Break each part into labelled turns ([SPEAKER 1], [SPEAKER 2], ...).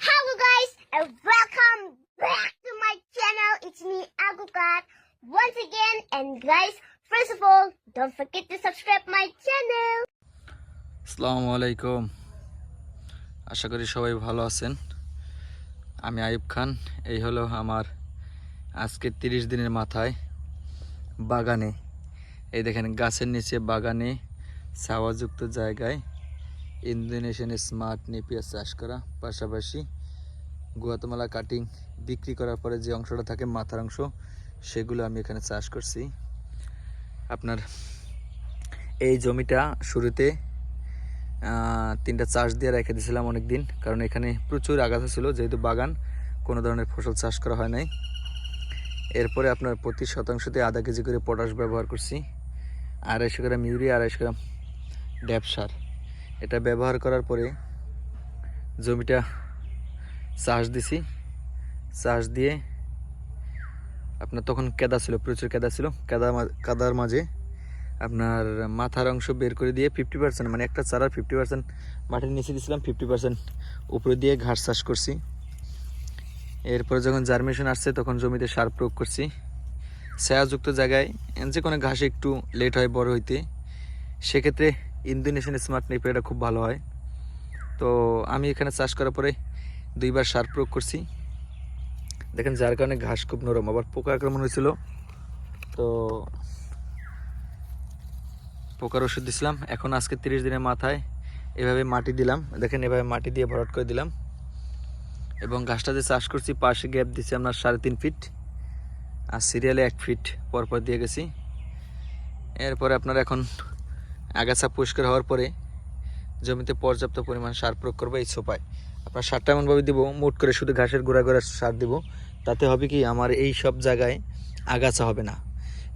[SPEAKER 1] Hello guys and welcome back to my channel. It's me Agukat once again and guys first of all don't forget to subscribe my channel.
[SPEAKER 2] আসসালামু আলাইকুম আশা করি সবাই ভালো আছেন আমি আইব খান এই হলো আমার আজকে তিরিশ দিনের মাথায় বাগানে এই দেখেন গাছের নিচে বাগানে ছাওয়াযুক্ত জায়গায় ইন্দোনেশিয়ান স্মার্ট নেপিয়ার চাষ করা, পাশাপাশি গুয়াতমালা কাটিং বিক্রি করার পরে যে অংশটা থাকে মাথার অংশ, সেগুলো আমি এখানে চাষ করছি। আপনার এই জমিটা শুরুতে তিনটা চাষ দিয়ে রেখে দিয়েছিলাম অনেক দিন কারণ এখানে প্রচুর আগাছা ছিল, যেহেতু বাগান, কোনো ধরনের ফসল চাষ করা হয় নাই। এরপরে আপনার প্রতি শতাংশতে আধা কেজি করে পটাশ ব্যবহার করছি, আড়াইশো গ্রাম ইউরিয়া, আড়াইশো গ্রাম ড্যাপ এটা ব্যবহার করার পরে জমিটা চাষ দিছি। চাষ দিয়ে আপনার তখন কেদা ছিল, প্রচুর কেদা ছিল। কেদা কাদার মাঝে আপনার মাথার অংশ বের করে দিয়ে ফিফটি পার্সেন্ট মানে একটা চারার ফিফটি পার্সেন্ট মাটির নিচে দিয়েছিলাম ফিফটি পার্সেন্ট উপরে দিয়ে ঘাস চাষ করছি। এরপরে যখন জার্মেশন আসছে, তখন জমিতে সার প্রয়োগ করছি। ছায়াযুক্ত জায়গায় যে কোনো ঘাসে একটু লেট হয়, বড় হইতে, সেক্ষেত্রে ইন্দোনেশিয়ান স্মার্ট নেপিয়ারটা খুব ভালো হয়। তো আমি এখানে চাষ করার পরে দুইবার সার প্রয়োগ করছি। দেখেন যার কারণে ঘাস খুব নরম, আবার পোকা আক্রমণ হয়েছিল। তো পোকার ওষুধ দিছিলাম। এখন আজকে তিরিশ দিনের মাথায় এভাবে মাটি দিলাম। দেখেন এভাবে মাটি দিয়ে ভরাট করে দিলাম। এবং ঘাসটা যে চাষ করছি, পাশে গ্যাপ দিচ্ছি আপনার সাড়ে তিন ফিট। আর সিরিয়ালে এক ফিট পরপর দিয়ে গেছি। এরপরে আপনার এখন আগাছা পরিষ্কার হওয়ার পরে জমিতে পর্যাপ্ত পরিমাণ সার প্রয়োগ করব এই সোপায় আপনার সারটা এমনভাবে দিব, মোট করে শুধু ঘাসের গোড়া গোড়া সার দিব, তাতে হবে কি আমার এই সব জায়গায় আগাছা হবে না।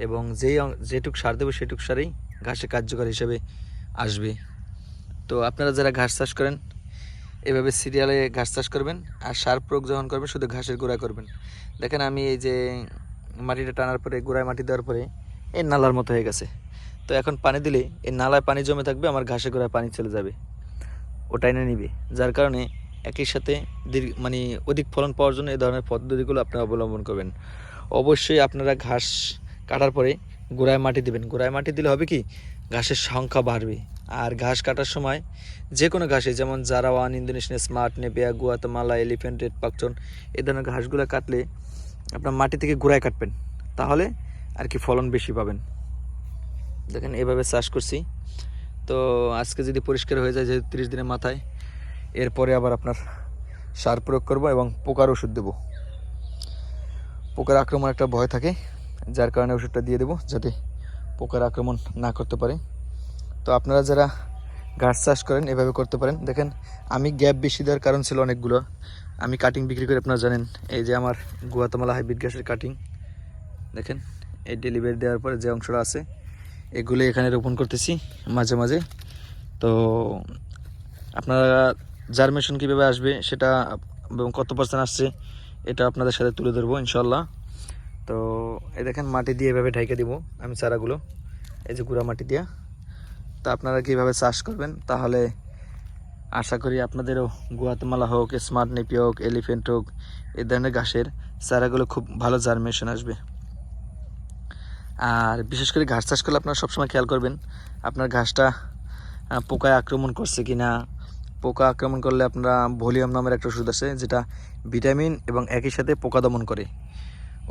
[SPEAKER 2] এবং যেই যেটুক সার দেবো সেটুক সারেই ঘাসে কার্যকর হিসেবে আসবে। তো আপনারা যারা ঘাস চাষ করেন, এভাবে সিরিয়ালে ঘাস চাষ করবেন আর সার প্রয়োগ যখন করবেন, শুধু ঘাসের গোড়া করবেন। দেখেন আমি এই যে মাটিটা টানার পরে, গোড়ায় মাটি দেওয়ার পরে, এই নালার মতো হয়ে গেছে। তো এখন পানি দিলে এই নালায় পানি জমে থাকবে, আমার ঘাসে গোড়ায় পানি চলে যাবে। ওটাই না নিবে। যার কারণে একই সাথে দীর্ঘ মানে অধিক ফলন পাওয়ার জন্য এই ধরনের পদ্ধতিগুলো আপনারা অবলম্বন করবেন। অবশ্যই আপনারা ঘাস কাটার পরে গোড়ায় মাটি দিবেন। গোড়ায় মাটি দিলে হবে কি? ঘাসের সংখ্যা বাড়বে। আর ঘাস কাটার সময় যে কোনো ঘাসে, যেমন জারাওয়ান, Indonesian smart, Napier, Guatemala, elephant, red Pakchong, এই ধরনের ঘাসগুলো কাটলে আপনার মাটি থেকে গোড়ায় কাটবেন। তাহলে আর কি ফলন বেশি পাবেন। দেখেন, এভাবে চাষ করছি। তো আজকে যদি পরিষ্কার হয়ে যায়, যেহেতু তিরিশ দিনের মাথায়, এরপরে আবার আপনার সার প্রয়োগ করব এবং পোকার ওষুধ দেবো। পোকার আক্রমণ একটা ভয় থাকে, যার কারণে ওষুধটা দিয়ে দেবো, যাতে পোকার আক্রমণ না করতে পারে। তো আপনারা যারা ঘাস চাষ করেন, এভাবে করতে পারেন। দেখেন, আমি গ্যাপ বেশি দেওয়ার কারণ ছিল অনেকগুলো। আমি কাটিং বিক্রি করে, আপনারা জানেন। এই যে আমার গুয়াতামালা হাইব্রিড গ্যাসের কাটিং দেখেন, এই ডেলিভারি দেওয়ার পরে যে অংশটা আছে এগুলো এখানে রোপণ করতেছি মাঝে মাঝে। তো আপনারা জার্মেশন কীভাবে আসবে সেটা এবং কত পার্সেন্ট আসছে এটা আপনাদের সাথে তুলে ধরবো ইনশাল্লাহ তো এই দেখেন মাটি দিয়ে এভাবে ঢেকে দিব আমি চারাগুলো, এই যে গুঁড়া মাটি দিয়া। তা আপনারা কীভাবে চাষ করবেন তাহলে আশা করি আপনাদেরও গুয়াতমালা হোক স্মার্ট নেপি হোক এলিফেন্ট হোক, এই ধরনের ঘাসের চারাগুলো খুব ভালো জার্মেশন আসবে। আর বিশেষ করে ঘাস চাষ করলে আপনারা সবসময় খেয়াল করবেন, আপনার ঘাসটা পোকায় আক্রমণ করছে কি না পোকা আক্রমণ করলে আপনারা ভলিউম নামের একটা ওষুধ আছে, যেটা ভিটামিন এবং একই সাথে পোকা দমন করে।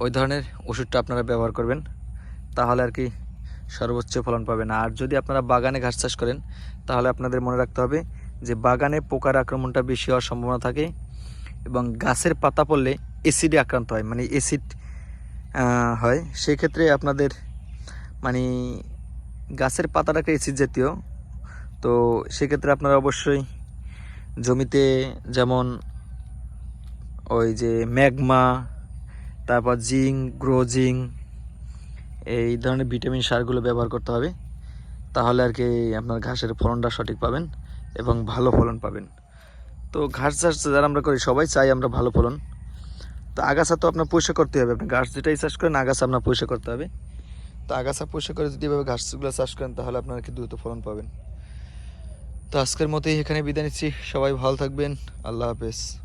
[SPEAKER 2] ওই ধরনের ওষুধটা আপনারা ব্যবহার করবেন, তাহলে আর কি সর্বোচ্চ ফলন পাবেন। আর যদি আপনারা বাগানে ঘাস চাষ করেন, তাহলে আপনাদের মনে রাখতে হবে যে বাগানে পোকার আক্রমণটা বেশি হওয়ার সম্ভাবনা থাকে এবং গাছের পাতা পড়লে অ্যাসিডে আক্রান্ত হয় মানে অ্যাসিড হয়। সেই ক্ষেত্রে আপনাদের মানে গাছের পাতাটাকে অ্যাসিড জাতীয়। তো সেক্ষেত্রে আপনারা অবশ্যই জমিতে যেমন ওই যে ম্যাগমা, তারপর জিঙ্ক গ্রোজিং এই ধরনের ভিটামিন সারগুলো ব্যবহার করতে হবে। তাহলে আর কি আপনার ঘাসের ফলনটা সঠিক পাবেন এবং ভালো ফলন পাবেন। তো ঘাস চাষ যারা আমরা করি, সবাই চাই আমরা ভালো ফলন। তো আগাছা তো আপনার পয়সা করতে হবে। আপনি ঘাস যেটাই চাষ করেন, আগাছা আপনার পয়সা করতে হবে। তো আগাছা পরিষ্কার করে যদি এভাবে ঘাসগুলো চাষ করেন, তাহলে আপনারা কি দ্রুত ফলন পাবেন। তো আজকের মতোই এখানে বিদায় নিচ্ছি। সবাই ভালো থাকবেন। আল্লাহ হাফেজ।